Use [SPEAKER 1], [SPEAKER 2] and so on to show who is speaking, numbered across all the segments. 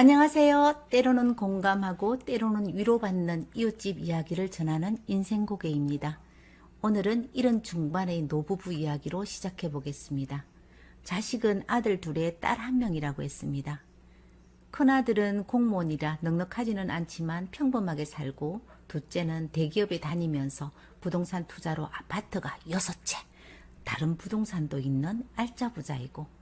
[SPEAKER 1] 안녕하세요. 때로는 공감하고 때로는 위로받는 이웃집 이야기를 전하는 인생고개입니다. 오늘은 이른 중반의 노부부 이야기로 시작해 보겠습니다. 자식은 아들 둘에 딸 한 명이라고 했습니다. 큰아들은 공무원이라 넉넉하지는 않지만 평범하게 살고 둘째는 대기업에 다니면서 부동산 투자로 아파트가 여섯 채, 다른 부동산도 있는 알짜 부자이고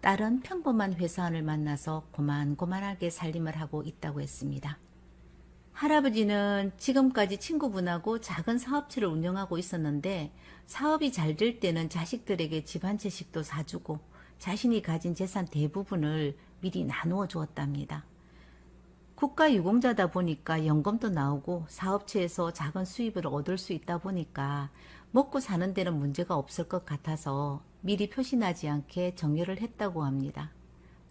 [SPEAKER 1] 딸은 평범한 회사원을 만나서 고만고만하게 살림을 하고 있다고 했습니다. 할아버지는 지금까지 친구분하고 작은 사업체를 운영하고 있었는데 사업이 잘 될 때는 자식들에게 집 한 채씩도 사주고 자신이 가진 재산 대부분을 미리 나누어 주었답니다. 국가 유공자다 보니까 연금도 나오고 사업체에서 작은 수입을 얻을 수 있다 보니까 먹고 사는 데는 문제가 없을 것 같아서 미리 표시나지 않게 정려를 했다고 합니다.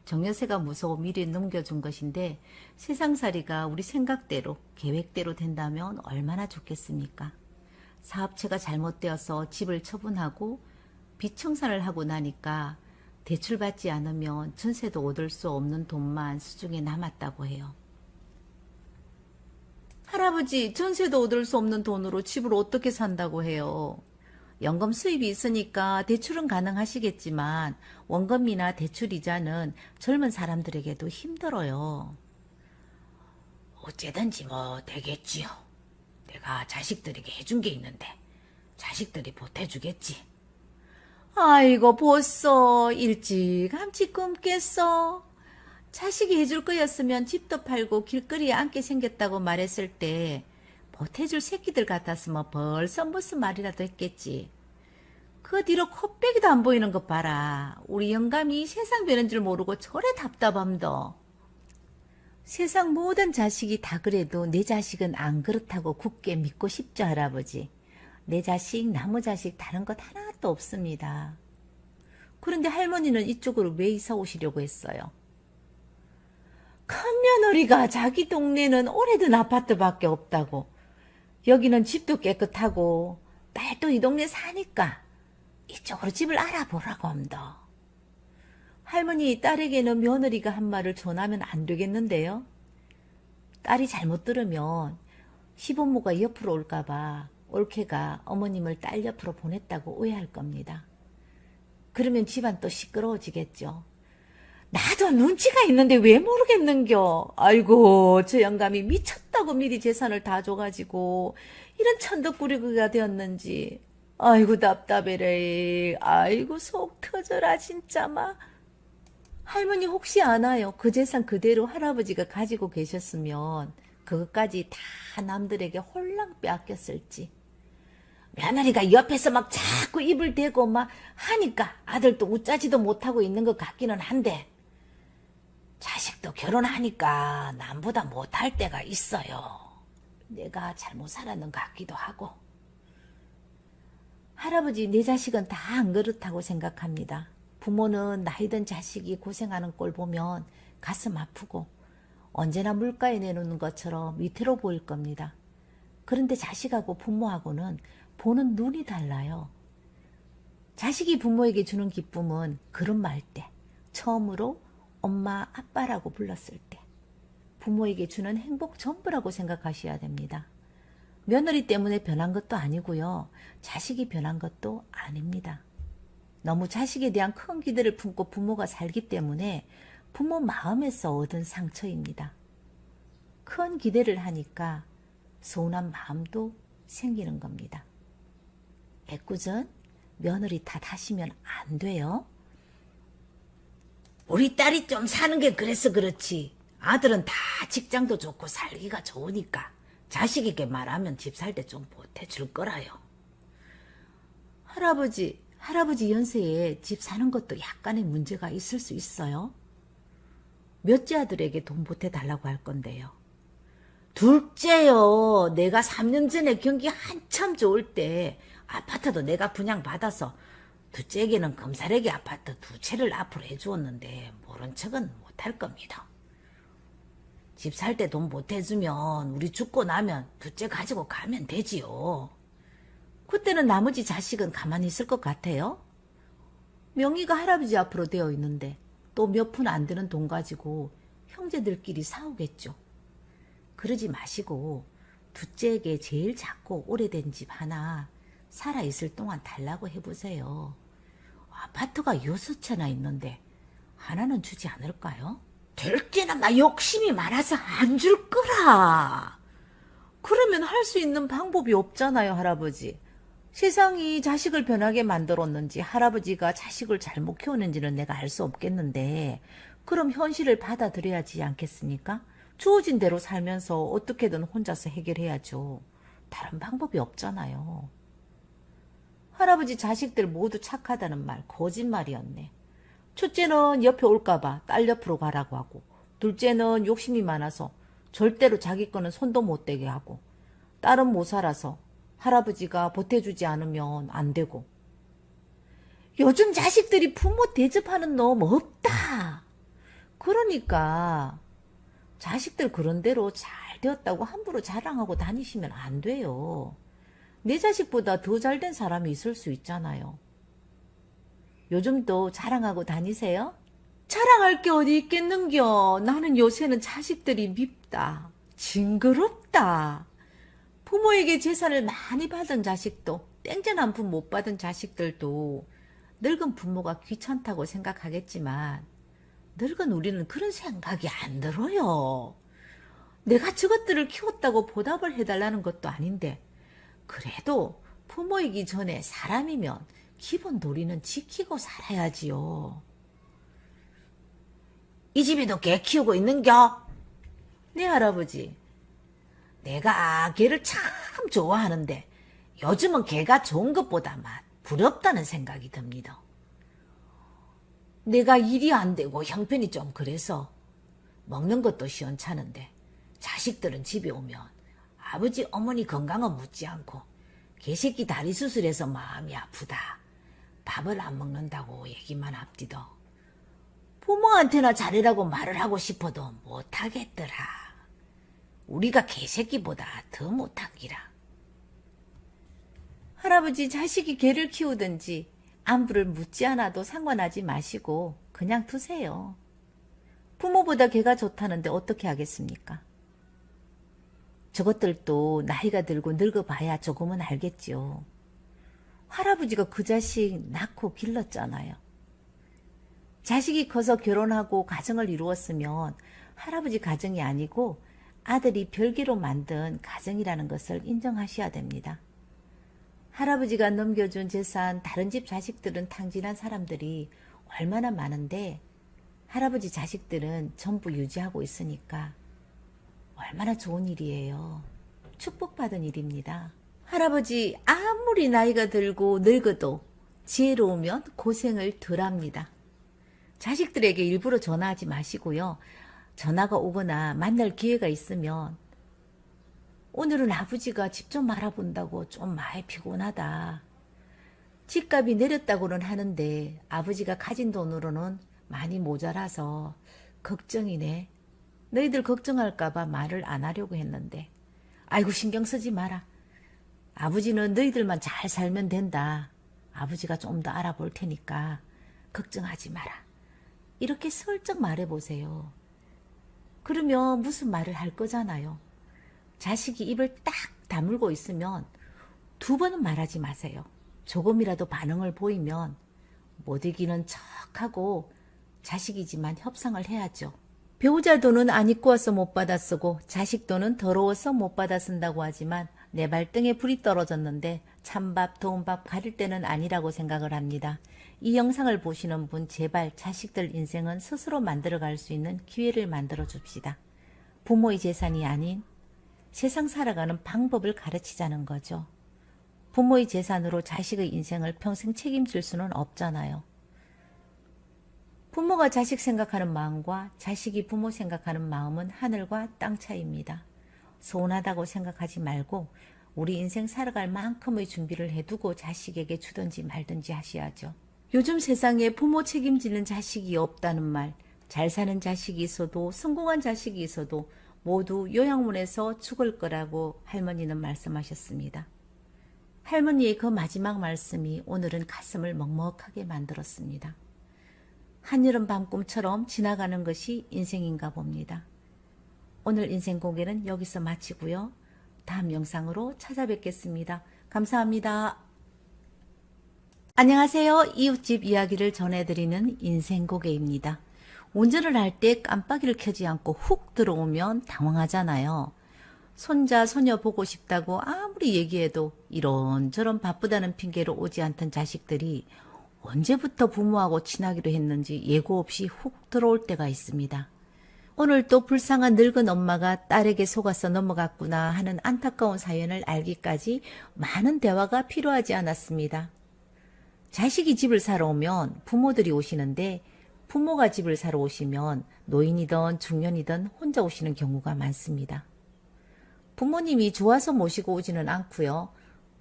[SPEAKER 1] 정여세가 무서워 미리 넘겨준 것인데 세상살이가 우리 생각대로 계획대로 된다면 얼마나 좋겠습니까? 사업체가 잘못되어서 집을 처분하고 비청산을 하고 나니까 대출받지 않으면 전세도 얻을 수 없는 돈만 수중에 남았다고 해요. 할아버지, 전세도 얻을 수 없는 돈으로 집을 어떻게 산다고 해요? 연금 수입이 있으니까 대출은 가능하시겠지만 원금이나 대출 이자는 젊은 사람들에게도 힘들어요. 어째든지 뭐 되겠지요. 내가 자식들에게 해준 게 있는데 자식들이 보태주겠지. 아이고 벌써 일찌감치 꿈깼어. 자식이 해줄 거였으면 집도 팔고 길거리에 앉게 생겼다고 말했을 때 보태줄 새끼들 같았으면 벌써 무슨 말이라도 했겠지. 그 뒤로 코빼기도 안 보이는 것 봐라. 우리 영감이 세상 되는 줄 모르고 저래 답답함도. 세상 모든 자식이 다 그래도 내 자식은 안 그렇다고 굳게 믿고 싶죠, 할아버지. 내 자식, 나무 자식 다른 것 하나도 없습니다. 그런데 할머니는 이쪽으로 왜 이사 오시려고 했어요? 큰 며느리가 자기 동네는 오래된 아파트밖에 없다고. 여기는 집도 깨끗하고 딸도 이 동네 사니까 이쪽으로 집을 알아보라고 합니다. 할머니 딸에게는 며느리가 한 말을 전하면 안 되겠는데요. 딸이 잘못 들으면 시부모가 옆으로 올까봐 올케가 어머님을 딸 옆으로 보냈다고 오해할 겁니다. 그러면 집안 또 시끄러워지겠죠. 나도 눈치가 있는데 왜 모르겠는겨. 아이고, 저 영감이 미쳤다고 미리 재산을 다 줘가지고, 이런 천덕꾸리가 되었는지. 아이고, 답답해래. 아이고, 속 터져라, 진짜, 마. 할머니 혹시 아나요? 그 재산 그대로 할아버지가 가지고 계셨으면, 그것까지 다 남들에게 홀랑 빼앗겼을지. 며느리가 옆에서 막 자꾸 입을 대고 막 하니까 아들도 웃자지도 못하고 있는 것 같기는 한데, 자식도 결혼하니까 남보다 못할 때가 있어요. 내가 잘못 살았는 것 같기도 하고. 할아버지, 내 자식은 다 안 그렇다고 생각합니다. 부모는 나이든 자식이 고생하는 꼴 보면 가슴 아프고 언제나 물가에 내놓는 것처럼 위태로 보일 겁니다. 그런데 자식하고 부모하고는 보는 눈이 달라요. 자식이 부모에게 주는 기쁨은 그런 말 때, 처음으로 엄마, 아빠라고 불렀을 때, 부모에게 주는 행복 전부라고 생각하셔야 됩니다. 며느리 때문에 변한 것도 아니고요. 자식이 변한 것도 아닙니다. 너무 자식에 대한 큰 기대를 품고 부모가 살기 때문에 부모 마음에서 얻은 상처입니다. 큰 기대를 하니까 서운한 마음도 생기는 겁니다. 애꿎은 며느리 탓하시면 안 돼요. 우리 딸이 좀 사는 게 그래서 그렇지. 아들은 다 직장도 좋고 살기가 좋으니까 자식에게 말하면 집 살 때 좀 보태줄 거라요. 할아버지, 할아버지 연세에 집 사는 것도 약간의 문제가 있을 수 있어요. 몇째 아들에게 돈 보태달라고 할 건데요. 둘째요. 내가 3년 전에 경기 한참 좋을 때 아파트도 내가 분양받아서 둘째에게는 금사래기 아파트 두 채를 앞으로 해주었는데 모른 척은 못할 겁니다. 집 살 때 돈 보태주면 우리 죽고 나면 둘째 가지고 가면 되지요. 그때는 나머지 자식은 가만히 있을 것 같아요? 명의가 할아버지 앞으로 되어 있는데 또 몇 푼 안 되는 돈 가지고 형제들끼리 싸우겠죠. 그러지 마시고 둘째에게 제일 작고 오래된 집 하나 살아있을 동안 달라고 해보세요. 아파트가 여섯 채나 있는데 하나는 주지 않을까요? 될 게나 나 욕심이 많아서 안 줄 거라. 그러면 할 수 있는 방법이 없잖아요, 할아버지. 세상이 자식을 변하게 만들었는지 할아버지가 자식을 잘못 키우는지는 내가 알 수 없겠는데 그럼 현실을 받아들여야지 않겠습니까? 주어진 대로 살면서 어떻게든 혼자서 해결해야죠. 다른 방법이 없잖아요. 할아버지 자식들 모두 착하다는 말 거짓말이었네. 첫째는 옆에 올까봐 딸 옆으로 가라고 하고 둘째는 욕심이 많아서 절대로 자기 거는 손도 못 대게 하고 딸은 못 살아서 할아버지가 보태주지 않으면 안 되고 요즘 자식들이 부모 대접하는 놈 없다. 그러니까 자식들 그런 대로 잘 되었다고 함부로 자랑하고 다니시면 안 돼요. 내 자식보다 더 잘된 사람이 있을 수 있잖아요. 요즘도 자랑하고 다니세요? 자랑할 게 어디 있겠는겨. 나는 요새는 자식들이 밉다. 징그럽다. 부모에게 재산을 많이 받은 자식도, 땡전 한 푼 못 받은 자식들도 늙은 부모가 귀찮다고 생각하겠지만, 늙은 우리는 그런 생각이 안 들어요. 내가 저것들을 키웠다고 보답을 해달라는 것도 아닌데, 그래도 부모이기 전에 사람이면 기본 도리는 지키고 살아야지요. 이 집에도 개 키우고 있는겨? 네, 할아버지. 내가 개를 참 좋아하는데 요즘은 개가 좋은 것보다 만 부럽다는 생각이 듭니다. 내가 일이 안 되고 형편이 좀 그래서 먹는 것도 시원찮은데 자식들은 집에 오면 아버지 어머니 건강은 묻지 않고 개새끼 다리 수술해서 마음이 아프다. 밥을 안 먹는다고 얘기만 합디더. 부모한테나 잘해라고 말을 하고 싶어도 못하겠더라. 우리가 개새끼보다 더 못하기라. 할아버지 자식이 개를 키우든지 안부를 묻지 않아도 상관하지 마시고 그냥 두세요. 부모보다 개가 좋다는데 어떻게 하겠습니까? 저것들도 나이가 들고 늙어봐야 조금은 알겠지요. 할아버지가 그 자식 낳고 길렀잖아요. 자식이 커서 결혼하고 가정을 이루었으면 할아버지 가정이 아니고 아들이 별개로 만든 가정이라는 것을 인정하셔야 됩니다. 할아버지가 넘겨준 재산 다른 집 자식들은 탕진한 사람들이 얼마나 많은데 할아버지 자식들은 전부 유지하고 있으니까 얼마나 좋은 일이에요. 축복받은 일입니다. 할아버지 아무리 나이가 들고 늙어도 지혜로우면 고생을 덜 합니다. 자식들에게 일부러 전화하지 마시고요. 전화가 오거나 만날 기회가 있으면 오늘은 아버지가 집 좀 알아본다고 좀 많이 피곤하다. 집값이 내렸다고는 하는데 아버지가 가진 돈으로는 많이 모자라서 걱정이네. 너희들 걱정할까봐 말을 안 하려고 했는데. 아이고 신경 쓰지 마라. 아버지는 너희들만 잘 살면 된다. 아버지가 좀 더 알아볼 테니까 걱정하지 마라. 이렇게 슬쩍 말해보세요. 그러면 무슨 말을 할 거잖아요. 자식이 입을 딱 다물고 있으면 두 번은 말하지 마세요. 조금이라도 반응을 보이면 못 이기는 척하고 자식이지만 협상을 해야죠. 배우자 돈은 안 입고 와서 못 받아 쓰고 자식 돈은 더러워서 못 받아 쓴다고 하지만 내 발등에 불이 떨어졌는데 찬밥, 더운밥 가릴 때는 아니라고 생각을 합니다. 이 영상을 보시는 분 제발 자식들 인생은 스스로 만들어갈 수 있는 기회를 만들어 줍시다. 부모의 재산이 아닌 세상 살아가는 방법을 가르치자는 거죠. 부모의 재산으로 자식의 인생을 평생 책임질 수는 없잖아요. 부모가 자식 생각하는 마음과 자식이 부모 생각하는 마음은 하늘과 땅 차이입니다. 서운하다고 생각하지 말고 우리 인생 살아갈 만큼의 준비를 해두고 자식에게 주든지 말든지 하셔야죠. 요즘 세상에 부모 책임지는 자식이 없다는 말, 잘 사는 자식이 있어도 성공한 자식이 있어도 모두 요양원에서 죽을 거라고 할머니는 말씀하셨습니다. 할머니의 그 마지막 말씀이 오늘은 가슴을 먹먹하게 만들었습니다. 한여름 밤꿈처럼 지나가는 것이 인생인가 봅니다. 오늘 인생 고개는 여기서 마치고요. 다음 영상으로 찾아뵙겠습니다. 감사합니다. 안녕하세요. 이웃집 이야기를 전해드리는 인생 고개입니다. 운전을 할 때 깜빡이를 켜지 않고 훅 들어오면 당황하잖아요. 손자, 소녀 보고 싶다고 아무리 얘기해도 이런저런 바쁘다는 핑계로 오지 않던 자식들이 언제부터 부모하고 친하기로 했는지 예고 없이 훅 들어올 때가 있습니다. 오늘 또 불쌍한 늙은 엄마가 딸에게 속아서 넘어갔구나 하는 안타까운 사연을 알기까지 많은 대화가 필요하지 않았습니다. 자식이 집을 사러 오면 부모들이 오시는데 부모가 집을 사러 오시면 노인이든 중년이든 혼자 오시는 경우가 많습니다. 부모님이 좋아서 모시고 오지는 않고요.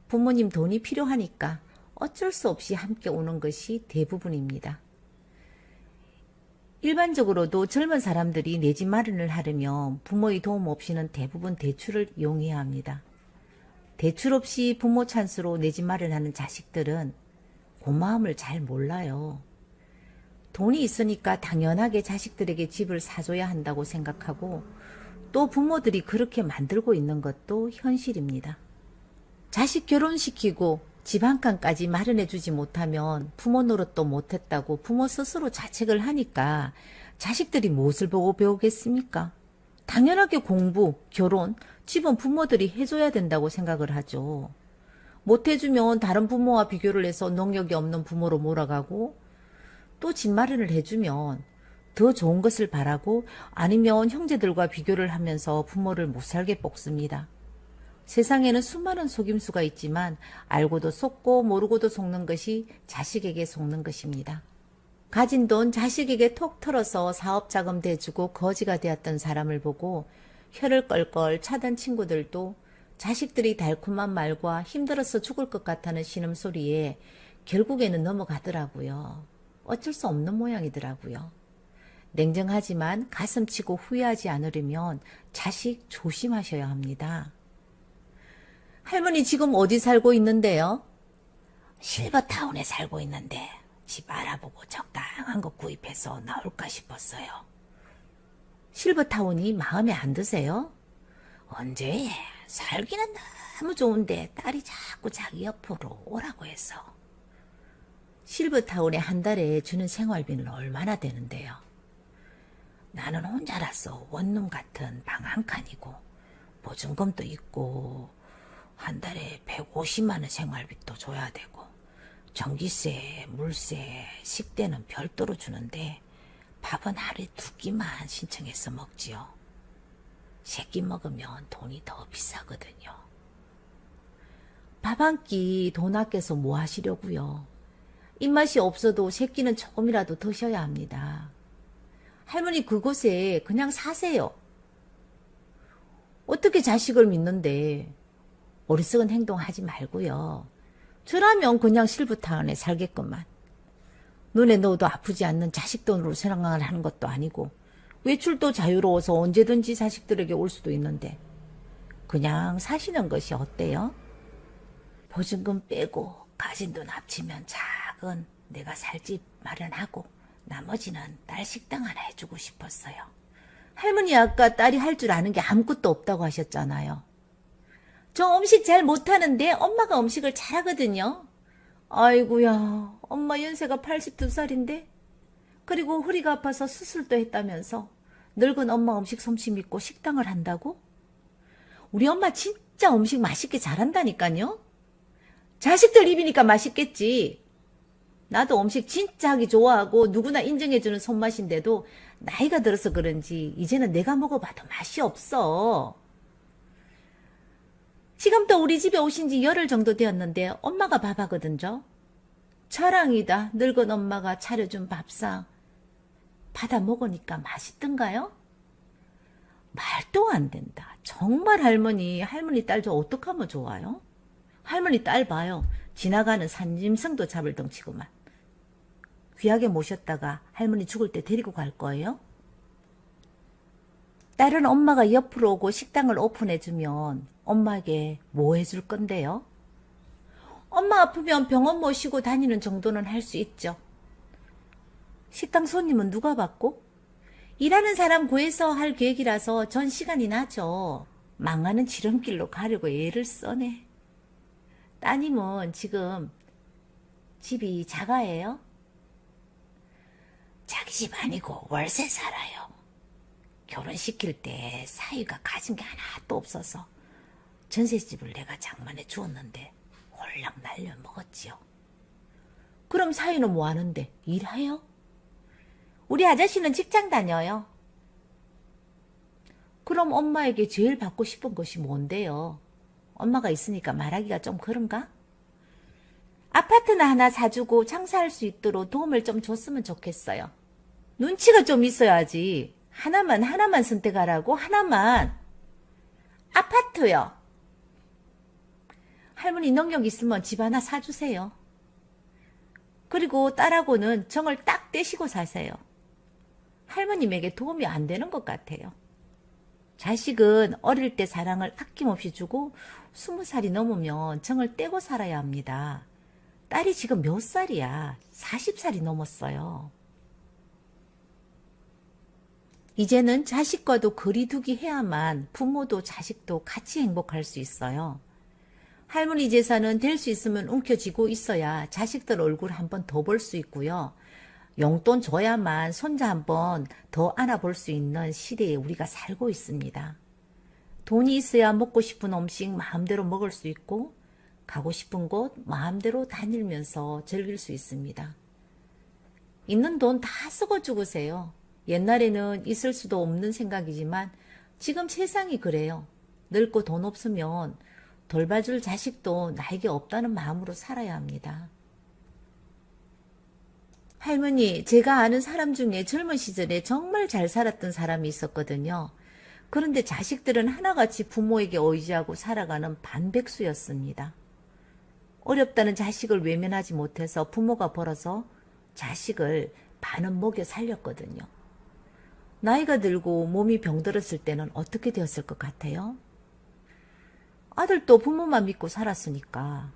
[SPEAKER 1] 부모님 돈이 필요하니까 어쩔 수 없이 함께 오는 것이 대부분입니다. 일반적으로도 젊은 사람들이 내 집 마련을 하려면 부모의 도움 없이는 대부분 대출을 이용해야 합니다. 대출 없이 부모 찬스로 내 집 마련하는 자식들은 고마움을 잘 몰라요. 돈이 있으니까 당연하게 자식들에게 집을 사줘야 한다고 생각하고 또 부모들이 그렇게 만들고 있는 것도 현실입니다. 자식 결혼시키고 집 한 칸까지 마련해 주지 못하면 부모 노릇도 못했다고 부모 스스로 자책을 하니까 자식들이 무엇을 보고 배우겠습니까? 당연하게 공부, 결혼, 집은 부모들이 해줘야 된다고 생각을 하죠. 못해주면 다른 부모와 비교를 해서 능력이 없는 부모로 몰아가고 또 집 마련을 해주면 더 좋은 것을 바라고 아니면 형제들과 비교를 하면서 부모를 못살게 볶습니다. 세상에는 수많은 속임수가 있지만 알고도 속고 모르고도 속는 것이 자식에게 속는 것입니다. 가진 돈 자식에게 톡 털어서 사업 자금 대주고 거지가 되었던 사람을 보고 혀를 껄껄 차던 친구들도 자식들이 달콤한 말과 힘들어서 죽을 것 같다는 신음소리에 결국에는 넘어가더라고요. 어쩔 수 없는 모양이더라고요. 냉정하지만 가슴 치고 후회하지 않으려면 자식 조심하셔야 합니다. 할머니 지금 어디 살고 있는데요? 실버타운에 살고 있는데 집 알아보고 적당한 거 구입해서 나올까 싶었어요. 실버타운이 마음에 안 드세요? 언제 살기는 너무 좋은데 딸이 자꾸 자기 옆으로 오라고 해서. 실버타운에 한 달에 주는 생활비는 얼마나 되는데요? 나는 혼자라서 원룸 같은 방 한 칸이고 보증금도 있고 한 달에 150만 원 생활비도 줘야 되고 전기세, 물세, 식대는 별도로 주는데 밥은 하루에 두 끼만 신청해서 먹지요. 세 끼 먹으면 돈이 더 비싸거든요. 밥 한 끼 돈 아껴서 뭐 하시려고요? 입맛이 없어도 세 끼는 조금이라도 드셔야 합니다. 할머니 그곳에 그냥 사세요. 어떻게 자식을 믿는데 어리석은 행동하지 말고요. 저라면 그냥 실부타운에 살겠구만. 눈에 넣어도 아프지 않는 자식 돈으로 생활을 하는 것도 아니고 외출도 자유로워서 언제든지 자식들에게 올 수도 있는데 그냥 사시는 것이 어때요? 보증금 빼고 가진 돈 합치면 작은 내가 살 집 마련하고 나머지는 딸 식당 하나 해주고 싶었어요. 할머니 아까 딸이 할 줄 아는 게 아무것도 없다고 하셨잖아요. 저 음식 잘 못하는데 엄마가 음식을 잘하거든요. 아이고야, 엄마 연세가 82살인데? 그리고 허리가 아파서 수술도 했다면서 늙은 엄마 음식 솜씨 믿고 식당을 한다고? 우리 엄마 진짜 음식 맛있게 잘한다니까요? 자식들 입이니까 맛있겠지. 나도 음식 진짜 하기 좋아하고 누구나 인정해주는 손맛인데도 나이가 들어서 그런지 이제는 내가 먹어봐도 맛이 없어. 지금도 우리 집에 오신 지 열흘 정도 되었는데 엄마가 밥하거든요. 자랑이다. 늙은 엄마가 차려준 밥상. 받아 먹으니까 맛있던가요? 말도 안 된다. 정말 할머니, 할머니 딸 저 어떡하면 좋아요? 할머니 딸 봐요. 지나가는 산짐승도 잡을 덩치구만. 귀하게 모셨다가 할머니 죽을 때 데리고 갈 거예요? 딸은 엄마가 옆으로 오고 식당을 오픈해주면 엄마에게 뭐 해줄 건데요? 엄마 아프면 병원 모시고 다니는 정도는 할 수 있죠. 식당 손님은 누가 받고? 일하는 사람 구해서 할 계획이라서 전 시간이 나죠. 망하는 지름길로 가려고 애를 써네. 따님은 지금 집이 자가예요? 자기 집 아니고 월세 살아요. 결혼시킬 때 사위가 가진 게 하나도 없어서 전셋집을 내가 장만해 주었는데 홀랑 날려 먹었지요. 그럼 사위는 뭐 하는데? 일해요? 우리 아저씨는 직장 다녀요. 그럼 엄마에게 제일 받고 싶은 것이 뭔데요? 엄마가 있으니까 말하기가 좀 그런가? 아파트나 하나 사주고 장사할 수 있도록 도움을 좀 줬으면 좋겠어요. 눈치가 좀 있어야지. 하나만, 하나만 선택하라고? 하나만. 아파트요. 할머니 능력 있으면 집 하나 사주세요. 그리고 딸하고는 정을 딱 떼시고 사세요. 할머님에게 도움이 안 되는 것 같아요. 자식은 어릴 때 사랑을 아낌없이 주고 스무 살이 넘으면 정을 떼고 살아야 합니다. 딸이 지금 몇 살이야? 40살이 넘었어요. 이제는 자식과도 거리두기 해야만 부모도 자식도 같이 행복할 수 있어요. 할머니 제사는 될 수 있으면 움켜쥐고 있어야 자식들 얼굴 한 번 더 볼 수 있고요. 용돈 줘야만 손자 한 번 더 안아볼 수 있는 시대에 우리가 살고 있습니다. 돈이 있어야 먹고 싶은 음식 마음대로 먹을 수 있고 가고 싶은 곳 마음대로 다니면서 즐길 수 있습니다. 있는 돈 다 쓰고 죽으세요. 옛날에는 있을 수도 없는 생각이지만 지금 세상이 그래요. 늙고 돈 없으면 돌봐줄 자식도 나에게 없다는 마음으로 살아야 합니다. 할머니, 제가 아는 사람 중에 젊은 시절에 정말 잘 살았던 사람이 있었거든요. 그런데 자식들은 하나같이 부모에게 의지하고 살아가는 반백수였습니다. 어렵다는 자식을 외면하지 못해서 부모가 벌어서 자식을 반은 먹여 살렸거든요. 나이가 들고 몸이 병들었을 때는 어떻게 되었을 것 같아요? 아들도 부모만 믿고 살았으니까.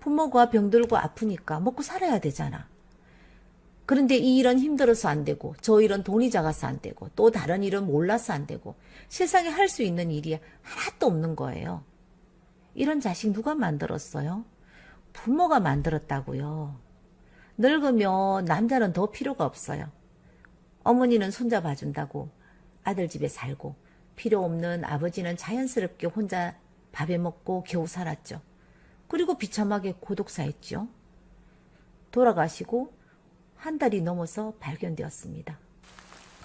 [SPEAKER 1] 부모가 병들고 아프니까 먹고 살아야 되잖아. 그런데 이 일은 힘들어서 안 되고, 저 일은 돈이 작아서 안 되고, 또 다른 일은 몰라서 안 되고, 세상에 할 수 있는 일이 하나도 없는 거예요. 이런 자식 누가 만들었어요? 부모가 만들었다고요. 늙으면 남자는 더 필요가 없어요. 어머니는 손자 봐준다고 아들 집에 살고 필요 없는 아버지는 자연스럽게 혼자 밥에 먹고 겨우 살았죠. 그리고 비참하게 고독사했죠. 돌아가시고 한 달이 넘어서 발견되었습니다.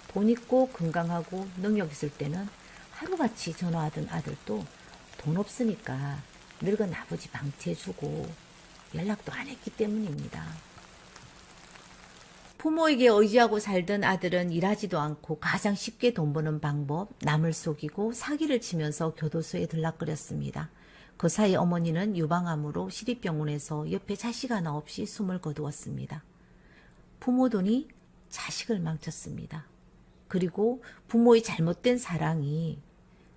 [SPEAKER 1] 돈 있고 건강하고 능력 있을 때는 하루같이 전화하던 아들도 돈 없으니까 늙은 아버지 방치해주고 연락도 안 했기 때문입니다. 부모에게 의지하고 살던 아들은 일하지도 않고 가장 쉽게 돈 버는 방법, 남을 속이고 사기를 치면서 교도소에 들락거렸습니다. 그 사이 어머니는 유방암으로 시립병원에서 옆에 자식 하나 없이 숨을 거두었습니다. 부모 돈이 자식을 망쳤습니다. 그리고 부모의 잘못된 사랑이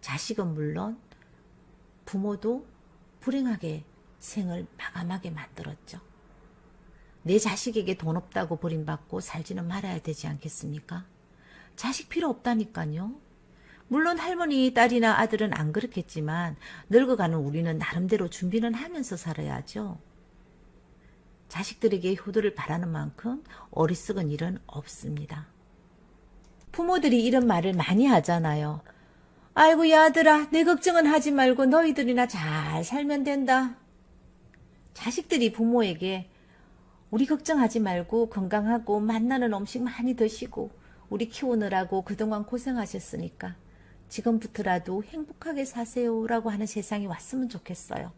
[SPEAKER 1] 자식은 물론 부모도 불행하게 생을 마감하게 만들었죠. 내 자식에게 돈 없다고 버림받고 살지는 말아야 되지 않겠습니까? 자식 필요 없다니까요. 물론 할머니, 딸이나 아들은 안 그렇겠지만 늙어가는 우리는 나름대로 준비는 하면서 살아야죠. 자식들에게 효도를 바라는 만큼 어리석은 일은 없습니다. 부모들이 이런 말을 많이 하잖아요. 아이고, 야, 아들아, 내 걱정은 하지 말고 너희들이나 잘 살면 된다. 자식들이 부모에게 우리 걱정하지 말고 건강하고 만나는 음식 많이 드시고 우리 키우느라고 그동안 고생하셨으니까 지금부터라도 행복하게 사세요라고 하는 세상이 왔으면 좋겠어요.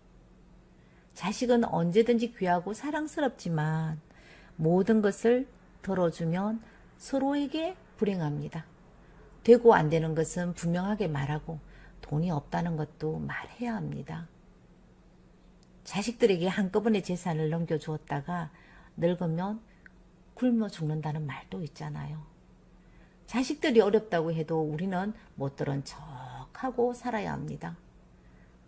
[SPEAKER 1] 자식은 언제든지 귀하고 사랑스럽지만 모든 것을 덜어주면 서로에게 불행합니다. 되고 안 되는 것은 분명하게 말하고 돈이 없다는 것도 말해야 합니다. 자식들에게 한꺼번에 재산을 넘겨주었다가 늙으면 굶어 죽는다는 말도 있잖아요. 자식들이 어렵다고 해도 우리는 못 들은 척 하고 살아야 합니다.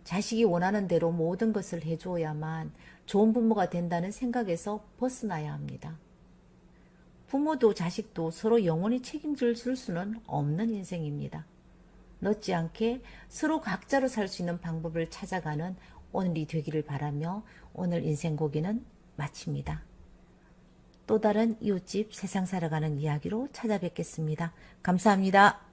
[SPEAKER 1] 자식이 원하는 대로 모든 것을 해줘야만 좋은 부모가 된다는 생각에서 벗어나야 합니다. 부모도 자식도 서로 영원히 책임질 수는 없는 인생입니다. 넣지 않게 서로 각자로 살 수 있는 방법을 찾아가는 오늘이 되기를 바라며 오늘 인생 고기는 마칩니다. 또 다른 이웃집 세상 살아가는 이야기로 찾아뵙겠습니다. 감사합니다.